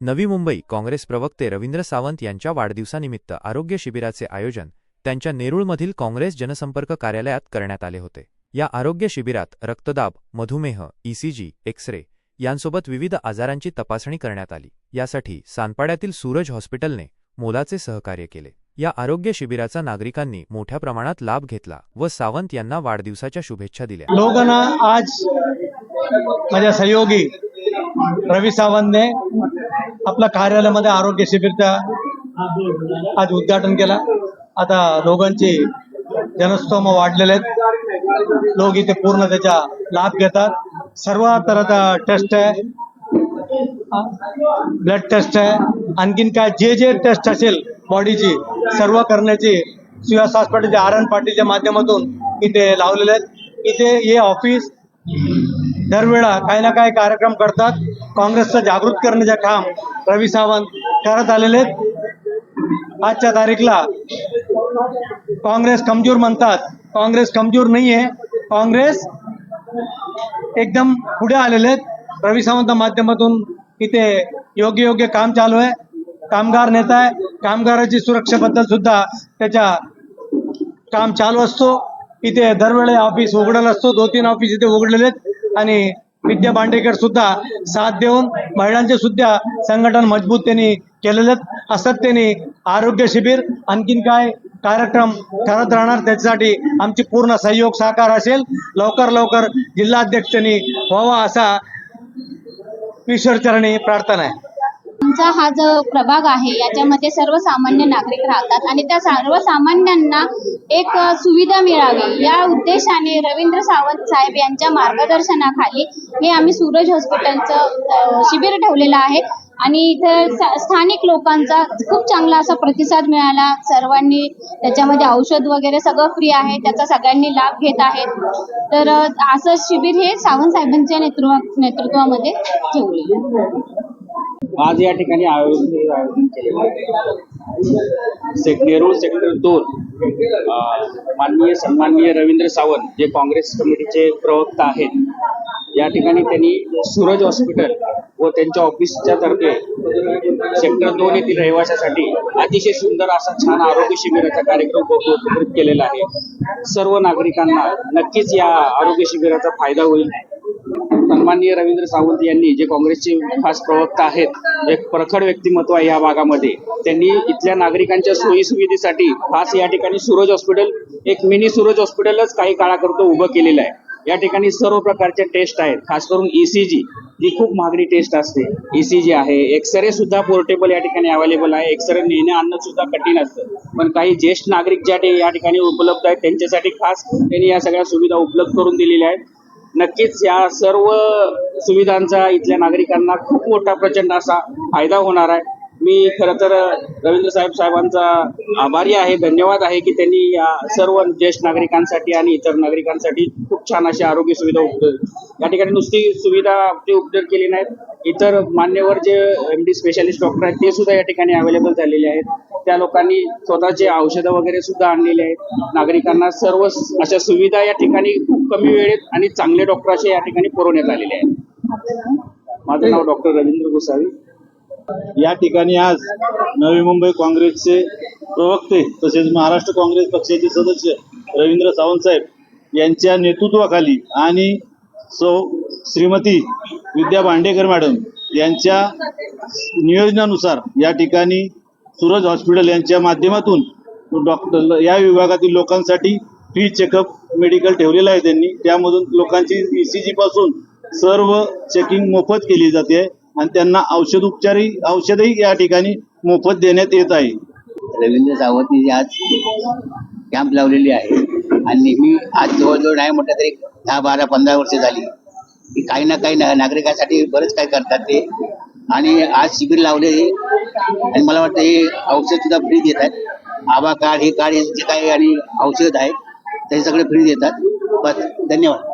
नवी मुंबई काँग्रेस प्रवक्ते रवींद्र सावंत यांच्या वाढदिवसानिमित्त आरोग्य शिबिराचे आयोजन त्यांच्या नेरूळमधील काँग्रेस जनसंपर्क कार्यालयात करण्यात आले होते. या आरोग्य शिबिरात रक्तदाब मधुमेह ईसीजी एक्सरे यांसोबत विविध आजारांची तपासणी करण्यात आली. यासाठी सानपाड्यातील सूरज हॉस्पिटलने मोलाचे सहकार्य केले. या आरोग्य शिबिराचा नागरिकांनी मोठ्या प्रमाणात लाभ घेतला व सावंत यांना वाढदिवसाच्या शुभेच्छा दिल्या. लोकांना आज माझ्या सहयोगी रवी सावंतने आपल्या कार्यालयामध्ये आरोग्य शिबिरचा आज उद्घाटन केला. आता लोकांची जनस्तोम वाढलेले आहेत. लोक इथे पूर्ण त्याचा लाभ घेतात. सर्व तऱ्हेचा टेस्ट आहे. ब्लड टेस्ट आहे. आणखीन काय जे जे टेस्ट असेल बॉडीची सर्व करण्याची सुहास हॉस्पिटलच्या आर एन पाटीलच्या माध्यमातून इथे लावलेले आहेत. इथे हे ऑफिस दरवेळा काही ना काही कार्यक्रम करतात. काँग्रेसचं जागृत करण्याचे काम रवी सावंत करत आलेले आहेत. आजच्या तारीखला काँग्रेस कमजोर म्हणतात. काँग्रेस कमजोर नाही आहे काँग्रेस एकदम पुढे आलेले आहेत. रवी सावंत माध्यमातून इथे योग्य योग्य काम चालू आहे. कामगार नेता आहे. कामगाराची सुरक्षेबद्दल सुद्धा त्याच्या काम चालू असतो. इथे दरवेळे ऑफिस उघडलेलं असतो. दोन तीन ऑफिस इथे उघडलेले आहेत. आणि विद्या बांडेकर सुद्धा साथ देऊन महिलांचे सुद्धा संघटन मजबूत त्यांनी केलेले असत त्यांनी आरोग्य शिबिर आणखीन काय कार्यक्रम करत राहणार त्याच्यासाठी आमची पूर्ण सहयोग सहकार असेल. लवकर लवकर जिल्हाध्यक्षांनी व्हावा असा ईश्वरचरणी प्रार्थना आहे. आमचा हा जो प्रभाग आहे याच्यामध्ये सर्वसामान्य नागरिक राहतात आणि त्या सर्वसामान्यांना एक सुविधा मिळावी. या उद्देशाने रवींद्र सावंत साहेब यांच्या मार्गदर्शनाखाली हे आम्ही सूरज हॉस्पिटलचं शिबिर ठेवलेलं आहे. आणि इथं स्थानिक लोकांचा खूप चांगला असा प्रतिसाद मिळाला. सर्वांनी त्याच्यामध्ये औषध वगैरे सगळं फ्री आहे. त्याचा सगळ्यांनी लाभ घेत आहेत. तर असं शिबिर हे सावंत साहेबांच्या नेतृत्वा नेतृत्वामध्ये ठेवलेलं आहे. आज या ठिकाणी आयोजन आयोजन केलेलं आहे. सेक नेरूळ सेक्टर दोन माननीय सन्माननीय रवींद्र सावंत जे काँग्रेस कमिटीचे प्रवक्ता आहेत या ठिकाणी त्यांनी सूरज हॉस्पिटल व त्यांच्या ऑफिसच्या तर्फे सेक्टर दोन येथील रहिवाशासाठी अतिशय सुंदर असा छान आरोग्य शिबिराचा कार्यक्रम उपकृत केलेला आहे. सर्व नागरिकांना नक्कीच या आरोग्य शिबिराचा फायदा होईल. सन्माननीय रवींद्र सावंत यांनी जे काँग्रेसचे खास प्रवक्ता आहेत एक प्रखर व्यक्तिमत्व आहे या भागामध्ये. त्यांनी इथल्या नागरिकांच्या सोयी सुविधेसाठी खास या ठिकाणी सूरज हॉस्पिटल एक मिनी सूरज हॉस्पिटलच काही काळाकरता उभं केलेलं आहे. या ठिकाणी सर्व प्रकारच्या टेस्ट आहेत खास करून ईसीजी ही खूप महागडी टेस्ट असते. ईसीजी आहे एक्सरे सुद्धा पोर्टेबल या ठिकाणी अवेलेबल आहे. एक्सरे नेणे आणणं सुद्धा कठीण असतं. पण काही ज्येष्ठ नागरिक ज्या या ठिकाणी उपलब्ध आहेत त्यांच्यासाठी खास त्यांनी या सगळ्या सुविधा उपलब्ध करून दिलेल्या आहेत. नक्कीच या सर्व सुविधांचा इथल्या नागरिकांना खूप मोठा प्रचंड असा फायदा होणार आहे. मी खरं तर रवींद्र साहेब साहेबांचा आभारी आहे धन्यवाद आहे की त्यांनी या सर्व ज्येष्ठ नागरिकांसाठी आणि इतर नागरिकांसाठी खूप छान अशी आरोग्य सुविधा उपलब्ध या ठिकाणी नुसती सुविधा ते उपलब्ध केली नाहीत इतर मान्यवर जे एम डी स्पेशालिस्ट डॉक्टर आहेत ते सुद्धा या ठिकाणी अवेलेबल झालेले आहेत. त्या लोकांनी स्वतःचे औषधं वगैरे सुद्धा आणलेले आहेत. नागरिकांना सर्व अशा सुविधा या ठिकाणी खूप कमी वेळेत आणि चांगले डॉक्टर असे या ठिकाणी पुरवण्यात आलेले आहेत. माझं नाव डॉक्टर रवींद्र गोसावी. या ठिकाणी आज नवी मुंबई काँग्रेसचे प्रवक्ते तसेच महाराष्ट्र काँग्रेस पक्षाचे सदस्य रवींद्र सावंत साहेब यांच्या नेतृत्वाखाली आणि सौ श्रीमती विद्या भांडेकर मॅडम यांच्या नियोजनानुसार या ठिकाणी सूरज हॉस्पिटल यांच्या माध्यमातून डॉक्टर या विभागातील लोकांसाठी फ्री चेकअप मेडिकल ठेवलेलं आहे त्यांनी. त्यामधून लोकांची ई सी जी पासून सर्व चेकिंग मोफत केली जाते. आणि त्यांना औषध उपचारही औषधही या ठिकाणी मोफत देण्यात येत आहे. रवींद्र सावंतनी आज कॅम्प लावलेली आहे. आणि नेहमी आज जवळजवळ नाही म्हटलं तरी दहा बारा पंधरा वर्ष झाली. की काही ना काही नागरिकांसाठी बरंच काही करतात ते. आणि आज शिबिर लावले आणि मला वाटतं हे औषध सुद्धा फ्री देत आहेत. आबा कार्ड हे कार्ड हे जे काही आणि औषध आहे. ते सगळे फ्री देतात. बस धन्यवाद.